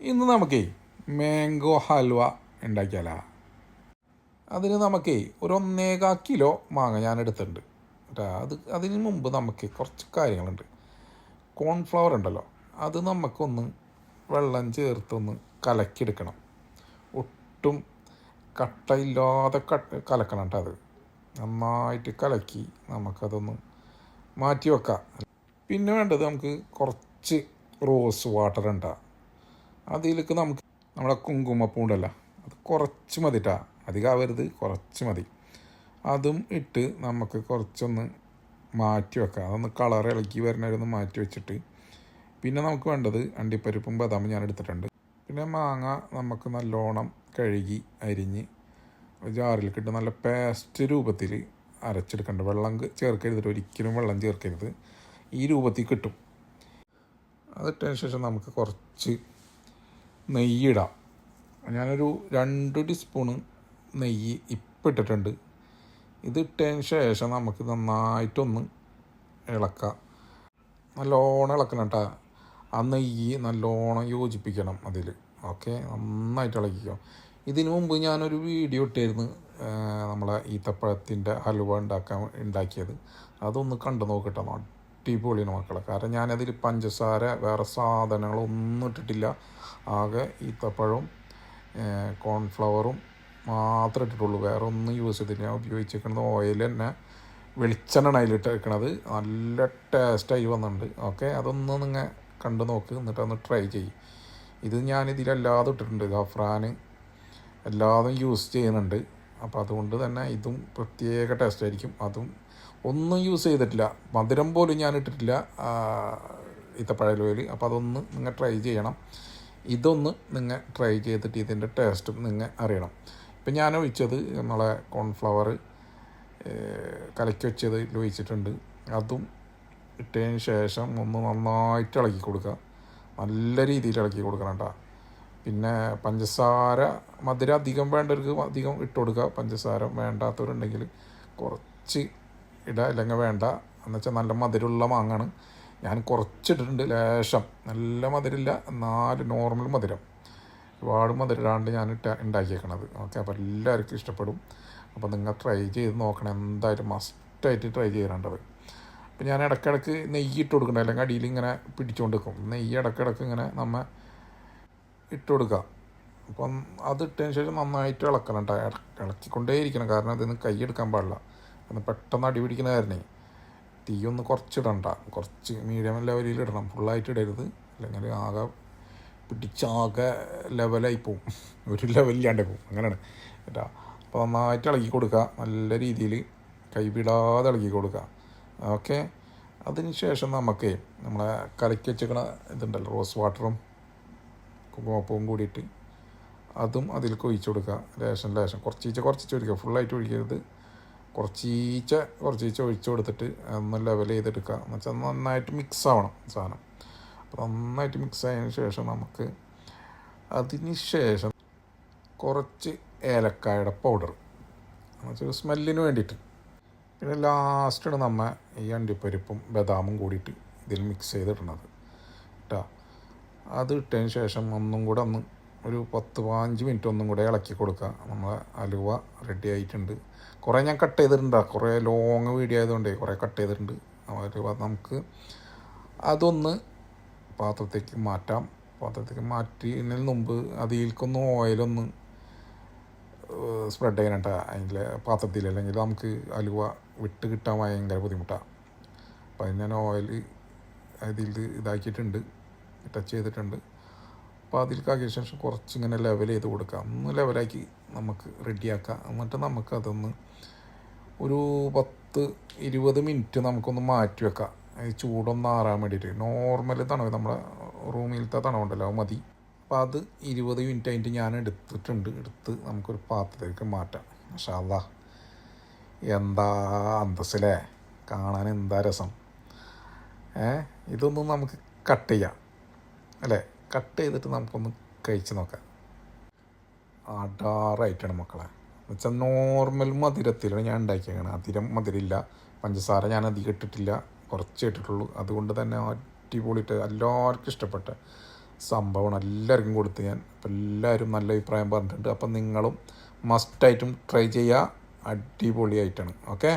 ഇന്ന് നമുക്കേ മാംഗോ ഹൽവ ഉണ്ടാക്കിയാലാ. അതിന് നമുക്കേ ഒരു ഒന്നേകാ കിലോ മാങ്ങ ഞാൻ എടുത്തിട്ടുണ്ട് കേട്ടോ അത് അതിന് മുമ്പ് നമുക്ക് കുറച്ച് കാര്യങ്ങളുണ്ട്. കോൺഫ്ലവർ ഉണ്ടല്ലോ അത് നമുക്കൊന്ന് വെള്ളം ചേർത്തൊന്ന് കലക്കിയെടുക്കണം. ഒട്ടും കട്ടയില്ലാതെ കട്ട് കലക്കണം കേട്ടോ അത്. നന്നായിട്ട് കലക്കി നമുക്കതൊന്ന് മാറ്റി വെക്കാം പിന്നെ വേണ്ടത് നമുക്ക് കുറച്ച് റോസ് വാട്ടർ ഉണ്ടാ. അതിലേക്ക് നമുക്ക് നമ്മുടെ കുങ്കുമപ്പൂണ്ടല്ല. അത് കുറച്ച് മതിട്ടാ. അധികം ആവരുത് കുറച്ച് മതി. അതും ഇട്ട് നമുക്ക് കുറച്ചൊന്ന് മാറ്റി വെക്കാം. അതൊന്ന് കളർ ഇളക്കി വരുന്നവരൊന്ന് മാറ്റി വെച്ചിട്ട്. പിന്നെ നമുക്ക് വേണ്ടത് അണ്ടിപ്പരിപ്പും ബദാമും ഞാൻ എടുത്തിട്ടുണ്ട്. പിന്നെ മാങ്ങ നമുക്ക് നല്ലോണം കഴുകി അരിഞ്ഞ് ജാറിൽ ഇട്ട് നല്ല പേസ്റ്റ് രൂപത്തിൽ അരച്ചെടുക്കേണ്ട. വെള്ളം ചേർക്കരുത്. ഒരിക്കലും വെള്ളം ചേർക്കരുത്. ഈ രൂപത്തിൽ കിട്ടും. അതിട്ടതിന് ശേഷം നമുക്ക് കുറച്ച് നെയ്യിടാം. ഞാനൊരു രണ്ട് ടീസ്പൂണ് നെയ്യ് ഇപ്പം ഇട്ടിട്ടുണ്ട് ഇത് ഇട്ടതിന് ശേഷം നമുക്ക് നന്നായിട്ടൊന്ന് ഇളക്കാം. നല്ലോണം ഇളക്കണം കേട്ടോ ആ നെയ്യ് നല്ലോണം യോജിപ്പിക്കണം അതിൽ ഓക്കെ? നന്നായിട്ട് ഇളക്കിക്കോ. ഇതിനു മുമ്പ് ഞാനൊരു വീഡിയോ ഇട്ടായിരുന്നു ആ, നമ്മളെ ഈത്തപ്പഴത്തിന്റെ ഹലുവ ഉണ്ടാക്കാൻ ഉണ്ടാക്കിയത്. അതൊന്ന് കണ്ടു നോക്കട്ടെ അടിപൊളിയാണ് മക്കളെ. കാരണം ഞാനതിൽ പഞ്ചസാര വേറെ സാധനങ്ങളൊന്നും ഇട്ടിട്ടില്ല. ആകെ ഈത്തപ്പഴവും കോൺഫ്ലവറും മാത്രമേ ഇട്ടിട്ടുള്ളൂ. വേറെ ഒന്നും യൂസ് ചെയ്തില്ല. ഞാൻ ഉപയോഗിച്ചിരിക്കുന്നത് ഓയിൽ തന്നെ. വെളിച്ചെണ്ണ അതിലിട്ട് വെക്കണത് നല്ല ടേസ്റ്റായി വന്നിട്ടുണ്ട്. ഓക്കെ അതൊന്ന് നിങ്ങൾ കണ്ടു നോക്ക്. എന്നിട്ട് ഒന്ന് ട്രൈ ചെയ്യും. ഇത് ഞാൻ ഇതിലെല്ലാതും ഇട്ടിട്ടുണ്ട്. ഗഫ്രാൻ എല്ലാതും യൂസ് ചെയ്യുന്നുണ്ട്. അപ്പോൾ അതുകൊണ്ട് തന്നെ ഇതും പ്രത്യേക ടേസ്റ്റ് ആയിരിക്കും. അതും ഒന്നും യൂസ് ചെയ്തിട്ടില്ല. മധുരം പോലും ഞാൻ ഇട്ടിട്ടില്ല ഈത്തപ്പഴലുവയിൽ അപ്പോൾ അതൊന്ന് നിങ്ങൾ ട്രൈ ചെയ്യണം. ഇതൊന്ന് നിങ്ങൾ ട്രൈ ചെയ്തിട്ട് ഇതിന്റെ ടേസ്റ്റും നിങ്ങൾ അറിയണം. ഇപ്പം ഞാൻ ഒഴിച്ചത് നമ്മളെ കോൺഫ്ലവർ കലക്കി വെച്ചത് ഒഴിച്ചിട്ടുണ്ട് അതും ഇട്ടതിന് ശേഷം ഒന്ന് നന്നായിട്ട് ഇളക്കി കൊടുക്കുക. നല്ല രീതിയിൽ ഇളക്കി കൊടുക്കണം കേട്ടോ. പിന്നെ പഞ്ചസാര മധുര അധികം വേണ്ടവർക്ക് അധികം ഇട്ട് കൊടുക്കുക. പഞ്ചസാര വേണ്ടാത്തവരുണ്ടെങ്കിൽ കുറച്ച് ഇടുക അല്ലെങ്കിൽ വേണ്ട. എന്നുവെച്ചാൽ നല്ല മധുരമുള്ള മാങ്ങാണ്. ഞാൻ കുറച്ചിട്ടിട്ടുണ്ട് ലേശം. നല്ല മധുരമില്ല. നാല് നോർമൽ മധുരം. ഒരുപാട് മധുരമിടാണ്ട് ഞാൻ ഇട്ട ഉണ്ടാക്കിയേക്കണത്. ഓക്കെ അപ്പോൾ എല്ലാവർക്കും ഇഷ്ടപ്പെടും. അപ്പോൾ നിങ്ങൾ ട്രൈ ചെയ്ത് നോക്കണം. എന്തായാലും മസ്റ്റായിട്ട് ട്രൈ ചെയ്യേണ്ടത് അപ്പോൾ ഞാൻ ഇടയ്ക്കിടയ്ക്ക് നെയ്യ് ഇട്ട് കൊടുക്കണ്ട? അല്ലെങ്കിൽ അടിയിൽ ഇങ്ങനെ പിടിച്ചുകൊണ്ട് നെയ്യ് ഇടയ്ക്കിടയ്ക്ക് ഇങ്ങനെ നമ്മ ഇട്ട് കൊടുക്കുക അപ്പം അത് ഇട്ടതിന് ശേഷം നന്നായിട്ട് ഇളക്കണം കേട്ടോ. ഇളക്കിക്കൊണ്ടേ ഇരിക്കണം കാരണം അതിന് കൈയെടുക്കാൻ പാടില്ല. ഒന്ന് പെട്ടെന്ന് അടി പിടിക്കുന്ന കാരണേ തീ ഒന്ന് കുറച്ചിടണ്ട. കുറച്ച് മീഡിയം ലെവലിൽ ഇടണം. ഫുള്ളായിട്ട് ഇടരുത്. അല്ലെങ്കിൽ ആകെ പിടിച്ചാകെ ലെവലായി പോവും. ഒരു ലെവലില്ലാണ്ട് പോവും. അങ്ങനെയാണ് കേട്ടോ. അപ്പോൾ നന്നായിട്ട് ഇളക്കി കൊടുക്കുക. നല്ല രീതിയിൽ കൈവിടാതെ ഇളക്കി കൊടുക്കുക. ഓക്കെ? അതിന് ശേഷം നമുക്ക് നമ്മളെ കലക്കി വെച്ചേക്കണ ഇതുണ്ടല്ലോ റോസ് വാട്ടറും കുങ്കുമപ്പവും കൂടിയിട്ട് അതും അതിലേക്ക് ഒഴിച്ചു കൊടുക്കുക. ലേശം ലേശം. കുറച്ചീച്ച കുറച്ചിച്ച് ഒഴിക്കുക. ഫുള്ളായിട്ട് ഒഴിക്കരുത്. കുറച്ചീച്ച കുറച്ചീച്ച ഒഴിച്ചു കൊടുത്തിട്ട് ഒന്ന് ലെവൽ ചെയ്തെടുക്കുക. എന്ന് വെച്ചാൽ നന്നായിട്ട് മിക്സ് ആവണം സാധനം. അപ്പോൾ നന്നായിട്ട് മിക്സ് ആയതിനു ശേഷം നമുക്ക് അതിന് ശേഷം കുറച്ച് ഏലക്കായുടെ പൗഡർ എന്നുവെച്ചാൽ സ്മെല്ലിന് വേണ്ടിയിട്ട്. പിന്നെ ലാസ്റ്റാണ് നമ്മൾ ഈ അണ്ടിപ്പരിപ്പും ബദാമും കൂടിയിട്ട് ഇതിൽ മിക്സ് ചെയ്തിടുന്നത്. അത് ഇട്ടതിന് ശേഷം ഒന്നും കൂടെ ഒന്ന് ഒരു പത്ത് പതിനഞ്ച് മിനിറ്റ് ഒന്നും കൂടെ ഇളക്കി കൊടുക്കുക. നമ്മളെ അലുവ റെഡി ആയിട്ടുണ്ട്. കുറേ ഞാൻ കട്ട് ചെയ്തിട്ടുണ്ട്. കുറേ ലോങ് വീഡിയോ ആയതുകൊണ്ടേ കുറേ കട്ട് ചെയ്തിട്ടുണ്ട്. അലുവ നമുക്ക് അതൊന്ന് പാത്രത്തേക്ക് മാറ്റാം. പാത്രത്തേക്ക് മാറ്റിയതിന് മുമ്പ് അതിലേക്കൊന്ന് ഓയിലൊന്ന് സ്പ്രെഡ് ചെയ്യാനായിട്ട് അതിന്റെ പാത്രത്തിൽ അല്ലെങ്കിൽ നമുക്ക് അലുവ വിട്ട് കിട്ടാൻ ഭയങ്കര ബുദ്ധിമുട്ടാണ് അപ്പോൾ അതിന് ഞാൻ ഓയിൽ അതിൽ ഇതാക്കിയിട്ടുണ്ട്. ടച്ച് ചെയ്തിട്ടുണ്ട്. അപ്പോൾ അതിലേക്കാക്കിയ ശേഷം കുറച്ചിങ്ങനെ ലെവൽ ചെയ്ത് കൊടുക്കാം. ഒന്ന് ലെവലാക്കി നമുക്ക് റെഡിയാക്കാം എന്നിട്ട് നമുക്കതൊന്ന് ഒരു പത്ത് ഇരുപത് മിനിറ്റ് നമുക്കൊന്ന് മാറ്റി വെക്കാം. ചൂടൊന്ന് ആറാൻ വേണ്ടിയിട്ട്. നോർമൽ തണവ് നമ്മുടെ റൂമിലത്തെ തണവുണ്ടല്ലോ മതി. അപ്പോൾ അത് ഇരുപത് മിനിറ്റ് ആയിട്ട് ഞാൻ എടുത്തിട്ടുണ്ട്. എടുത്ത് നമുക്കൊരു പാത്രത്തിലേക്ക് മാറ്റാം. പക്ഷേ അതാ എന്താ അന്തസ്സിലേ? കാണാൻ എന്താ രസം? ഏ? ഇതൊന്നും നമുക്ക് കട്ട് ചെയ്യാം. അല്ലേ? കട്ട് ചെയ്തിട്ട് നമുക്കൊന്ന് കഴിച്ച് നോക്കാം. അടാറായിട്ടാണ് മക്കളെ. എന്നുവെച്ചാൽ നോർമൽ മധുരത്തിലാണ് ഞാൻ ഉണ്ടാക്കിയേക്കണത് അധികം മധുരമില്ല. പഞ്ചസാര ഞാൻ അധികം ഇട്ടിട്ടില്ല. കുറച്ച് ഇട്ടിട്ടുള്ളൂ. അതുകൊണ്ട് തന്നെ അടിപൊളിയിട്ട് എല്ലാവർക്കും ഇഷ്ടപ്പെട്ട സംഭവമാണ് എല്ലാവർക്കും കൊടുത്ത് ഞാൻ. അപ്പം എല്ലാവരും നല്ല അഭിപ്രായം പറഞ്ഞിട്ടുണ്ട്. അപ്പം നിങ്ങളും മസ്റ്റായിട്ടും ട്രൈ ചെയ്യുക അടിപൊളിയായിട്ടാണ്. ഓക്കെ